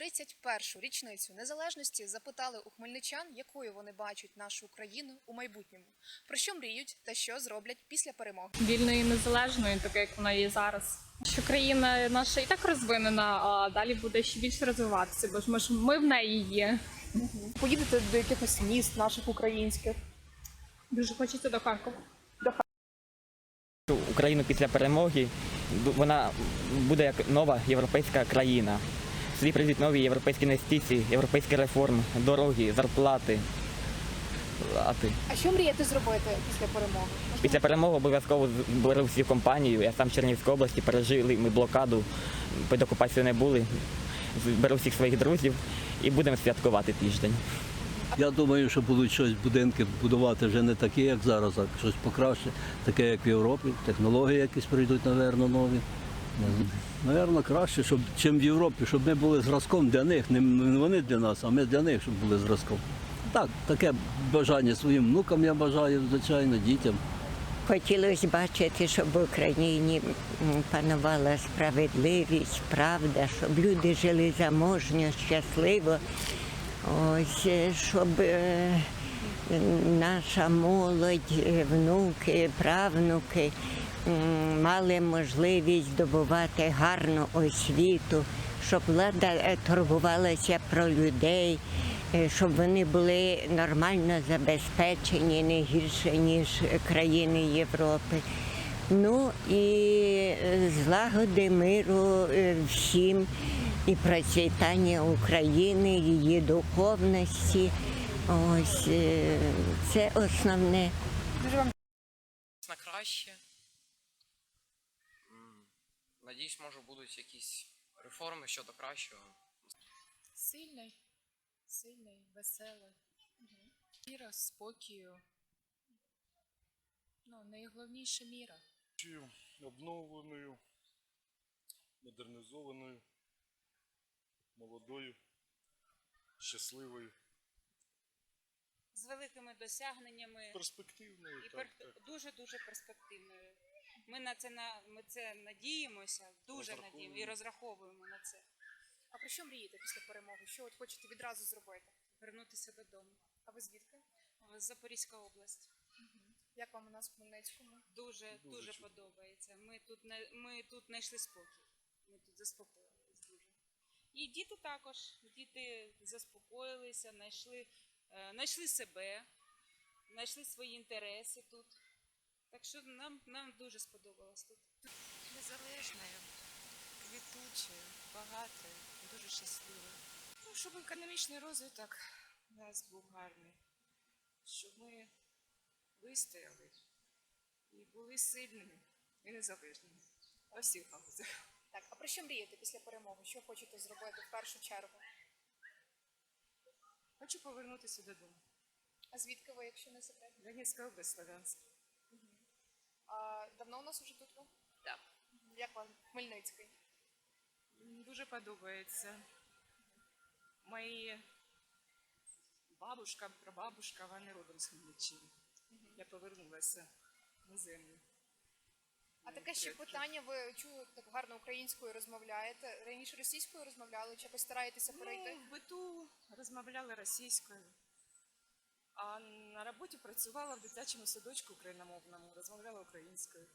31-шу річницю незалежності запитали у хмельничан, якою вони бачать нашу Україну у майбутньому, про що мріють та що зроблять після перемоги. вільною і незалежною, як вона є зараз. Що країна наша і так розвинена, а далі буде ще більше розвиватися, бо ж ми ж ми в неї є. Поїдете до якихось міст наших українських. Дуже хочеться до Харкова. Україну після перемоги вона буде як нова європейська країна. Сюди прийдуть нові європейські інвестиції, європейські реформи, дороги, зарплати. А? А що мрієте зробити після перемоги? Після перемоги обов'язково беру всю компанію. Я сам з Чернігівської області пережили ми блокаду, під окупацією не були. Беру всіх своїх друзів і будемо святкувати тиждень. Я думаю, що будуть щось будинки будувати вже не такі, як зараз, а щось покраще, таке, як в Європі. Технології якісь прийдуть, напевно, нові. Навірно, краще, щоб чим в Європі, щоб ми були зразком для них, не не вони для нас, а ми для них, щоб були зразком. Так, таке бажання своїм внукам я бажаю, звичайно, дітям. Хотілося бачити, щоб в Україні панувала справедливість, правда, щоб люди жили заможньо, щасливо. Ось, е, щоб е, наша молодь, внуки, правнуки мали можливість здобувати гарну освіту, щоб влада е, турбувалася про людей, е, щоб вони були нормально забезпечені, не гірше, ніж країни Європи. Ну і е, злагоди миру всім і процвітання України, її духовності. Ось е, це основне. на краще. Надіюсь, може будуть якісь реформи щодо кращого. Сильний, сильний, веселий, міра, спокою. Ну, найголовніше міра. обновленою, модернізованою, молодою, щасливою, великими досягненнями перспективною. і Так, пер... так. дуже дуже перспективною. Ми на це на ми це надіємося, дуже надіємо і розраховуємо на це. А про що мрієте після перемоги? Що от хочете відразу зробити? Вернутися додому. А ви звідки? Запорізька область. Як вам у нас в Хмельницькому? Дуже Дуже дуже, подобається. Ми тут не ми тут знайшли спокій. Ми тут заспокоїлись дуже. І діти також. Діти заспокоїлися, знайшли, знайшли себе, знайшли свої інтереси тут. Так що нам, нам дуже сподобалось тут. Незалежною, квітучою, багатою, дуже щасливою. Ну, щоб економічний розвиток у нас був гарний, щоб ми вистояли і були сильними і незалежними. У всіх галузях. Так, а про що мрієте після перемоги? Що хочете зробити в першу чергу? Хочу повернутися додому. А звідки ви, якщо не секрет? Донецька область, Славянськ. А давно у нас уже тут ви? Так. Як вам Хмельницький? Дуже подобається. Мої бабушка, прабабушка, вони родом з Хмельниччини. Я повернулася на землю. А таке ще питання, ви чули так гарно українською розмовляєте. Раніше російською розмовляли, чи постараєтеся перейти? Ну, в биту розмовляла російською, а на роботі працювала в дитячому садочку україномовному, розмовляла українською.